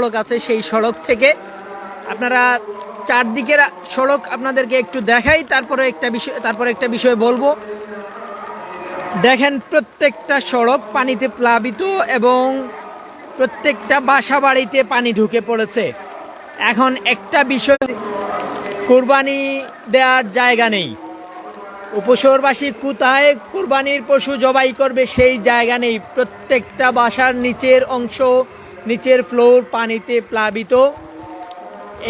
সড়ক আছে সেই সড়ক থেকে। আপনারা চারদিকের সড়ক আপনাদেরকে একটু দেখাই, তারপরে একটা বিষয় তারপরে একটা বিষয় বলব। দেখেন প্রত্যেকটা সড়ক পানিতে প্লাবিত এবং প্রত্যেকটা বাসা বাড়িতে পানি ঢুকে পড়েছে। এখন একটা বিষয়, কোরবানি দেওয়ার জায়গা নেই। উপশহরবাসী কোথায় কুরবানির পশু জবাই করবে সেই জায়গা নেই। প্রত্যেকটা বাসার নিচের অংশ নিচের ফ্লোর পানিতে প্লাবিত।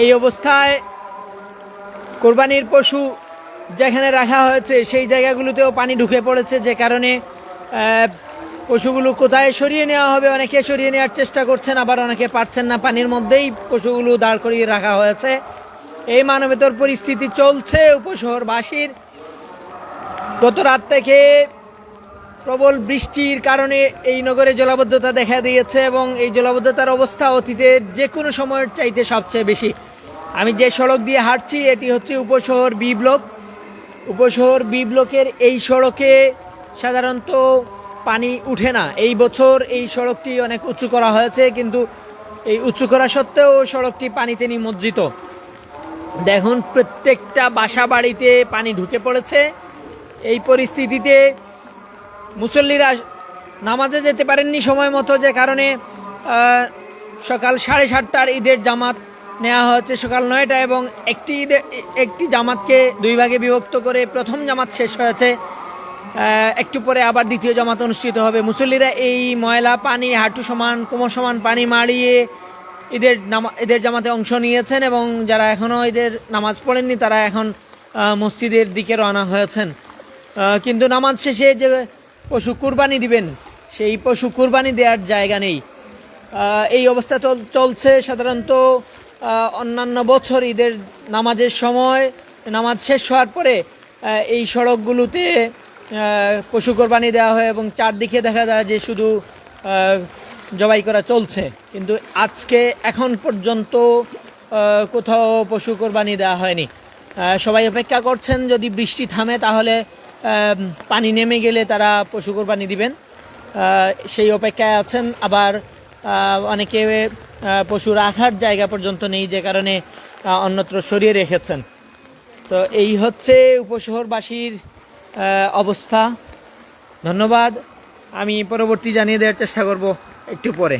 এই অবস্থায় কোরবানির পশু যেখানে রাখা হয়েছে, সেই জায়গাগুলোতেও পানি ঢুকে পড়েছে। যে কারণে পশুগুলো কোথায় সরিয়ে নেওয়া হবে, অনেকে সরিয়ে নেওয়ার চেষ্টা করছেন, আবার অনেকে পারছেন না। পানির মধ্যেই পশুগুলো দাঁড় করিয়ে রাখা হয়েছে। এই মানবেতর পরিস্থিতি চলছে উপশহরবাসীর। গত রাত থেকে প্রবল বৃষ্টির কারণে এই নগরে জলাবদ্ধতা দেখা দিয়েছে এবং এই জলাবদ্ধতার অবস্থা অতীতের যে কোনো সময়ের চাইতে সবচেয়ে বেশি। আমি যে সড়ক দিয়ে হাঁটছি, এটি হচ্ছে উপশহর বি ব্লক। উপশহর বি ব্লকের এই সড়কে সাধারণত পানি উঠে না। এই বছর এই সড়কটি অনেক উঁচু করা হয়েছে, কিন্তু এই উঁচু করা সত্ত্বেও সড়কটি পানিতে নিমজ্জিত। দেখুন, প্রত্যেকটা বাসা বাড়িতে পানি ঢুকে পড়েছে। এই পরিস্থিতিতে মুসল্লিরা নামাজে যেতে পারেননি সময় মতো, যে কারণে সকাল সাড়ে সাতটার ঈদের জামাত নেওয়া হয়েছে সকাল নয়টা এবং একটি ঈদে, একটি জামাতকে দুই ভাগে বিভক্ত করে প্রথম জামাত শেষ হয়েছে। একটু পরে আবার দ্বিতীয় জামাত অনুষ্ঠিত হবে। মুসল্লিরা এই ময়লা পানি, হাঁটু সমান, কোমর সমান পানি মারিয়ে ঈদের নামা, ঈদের জামাতে অংশ নিয়েছেন এবং যারা এখনও ঈদের নামাজ পড়েননি, তারা এখন মসজিদের দিকে রওনা হয়েছেন। কিন্তু নামাজ শেষে যে পশু কুরবানি দিবেন। সেই পশু কুরবানি দেওয়ার জায়গা নেই। এই অবস্থা চল- চলছে সাধারণত অন্যান্য বছর ঈদের নামাজের সময়। নামাজ শেষ হওয়ার পরে এই সড়কগুলোতে পশু কোরবানি দেওয়া হয় এবং চারদিকে দেখা যায় যে শুধু জবাই করা চলছে। কিন্তু আজকে, এখন পর্যন্ত কোথাও পশু কোরবানি দেওয়া হয়নি। সবাই অপেক্ষা করছেন, যদি বৃষ্টি থামে তাহলে পানি নেমে গেলে তারা পশু কোরবানি দিবেন। সেই অপেক্ষায় আছেন। আবার অনেকে পশু রাখার জায়গা পর্যন্ত নেই, যে কারণে অন্যত্র সরিয়ে রেখেছেন। তো এই হচ্ছে উপশহরবাসীর অবস্থা। ধন্যবাদ। আমি পরবর্তী জানিয়ে দেওয়ার চেষ্টা করব একটু পরে।